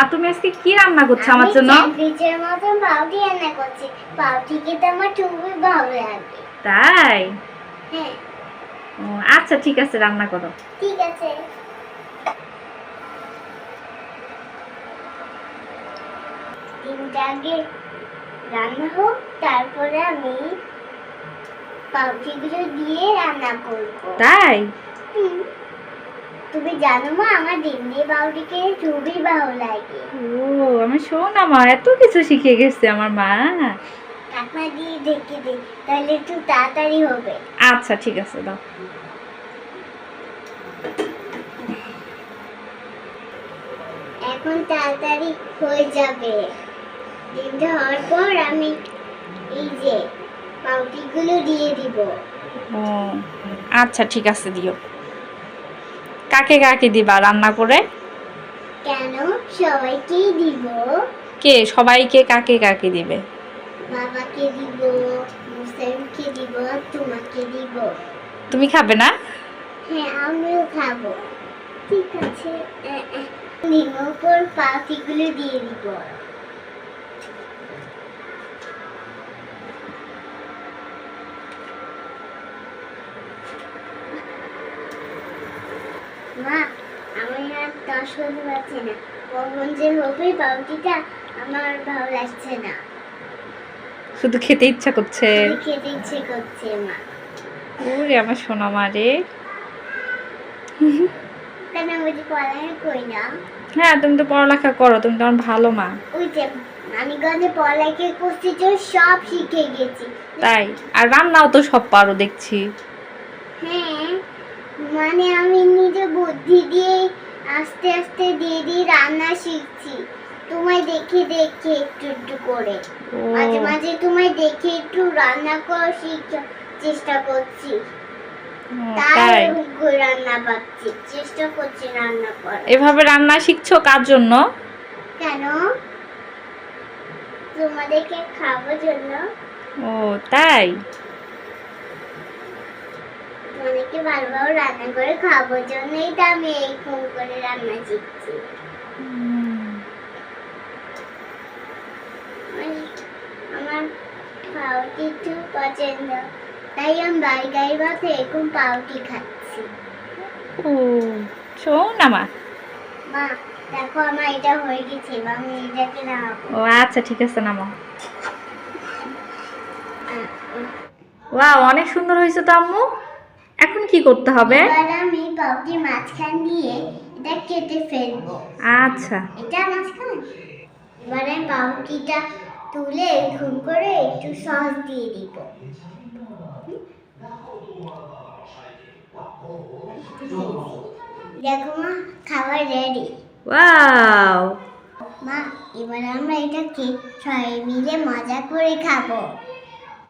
মা তুমি আজকে কি রান্না করছ আমার জন্য? স্যান্ডউইচের রান্না করছি। খেতে আমার খুবই ভালো লাগে। তাই? হ্যাঁ। ও, আচ্ছা ঠিক আছে রান্না করো। ঠিক আছে। ডিমটা আগে রান্না হোক তারপরে আমি পাউটিগুলো দিয়ে রান্না করব। তাই। তুমি জানো মা আমার ডিম দিয়ে পাউটি খেয়ে খুবই ভালো লাগে। ও আমি শোনা মা এত কিছু শিখে গেছে আমার মা। কাকমা দিয়ে দেখে দে তাহলে একটু তাড়াতাড়ি হবে। আচ্ছা ঠিক আছে দাও। এখন তাড়াতাড়ি হয়ে যাবে। ডিমটা হওয়ার পর আমি এই যে পাউটিগুলো দিয়ে দিব। ও আচ্ছা ঠিক আছে দিও। কাকে কাকে দিবা রান্না করে? কেন সবাইকেই দিব। কে? সবাইকে কাকে কাকে দিবে? বাবাকে দিব মুসলিমকে দিব তোমাকে দিব। তুমি খাবে না? হ্যাঁ আমিও খাব। ঠিক আছে উপর পাউটিগুলো দিয়ে দিব। মা আমি আর দশ করতে পারছি না। কখন যে হবে পাউটিটা আমার ভালো লাগছে না। শুধু খেতে ইচ্ছা করছে। খেতে ইচ্ছে করছে মা। ওরে আমার সোনা মা রে। কেন আমি পড়ালেখা করি না? হ্যাঁ তুমি তো পড়ালেখা করো তুমি তো আমার ভালো মা। ওই যে আমি গঞ্জে পড়ালেখা করছি তো সব শিখে গেছি। তাই আর রান্নাও তো সব পারো দেখছি। হ্যাঁ মানে আমি নিজে বুদ্ধি দিয়ে আস্তে আস্তে দিয়ে রান্না শিখছি। তোমায় দেখে দেখে একটু একটু করে। মাঝে মাঝে তোমায় দেখে একটু রান্না করার শিখ- চেষ্টা করছি। তাই? তাই রান্না পাচ্ছি চেষ্টা করছি রান্না করার। এভাবে রান্না শিখছো কার জন্য? কেন? তোমাদেরকে খাওয়ার জন্য। ও তাই? ভালো রান্না করে খাওয়ার জন্যই তো আমি এই ফোন করে রান্না শিখছি। আমার- পাউটি একটু পছন্দ। তাই আমি বাড়ি গাড়ি ভাতে এরকম পাউটি খাচ্ছি। ও শোনা মা। মা দেখো আমার এটা হয়ে গেছে আমি এটাকে নামাবো। ও আচ্ছা ঠিক আছে নামো ওয়াও অনেক সুন্দর হয়েছে তো আম্মু। এখন কি করতে হবে? আমি পাউটি মাঝখান দিয়ে এটা কেটে ফেলব। আচ্ছা। এটা মাঝখান? এবার আমি পাউটিটা তুলে ঘুম করে একটু সস দিয়ে দিব। দেখো মা খাবার রেডি ওয়াও। মা এবার আমরা এটাকে সবাই মিলে মজা করে খাব।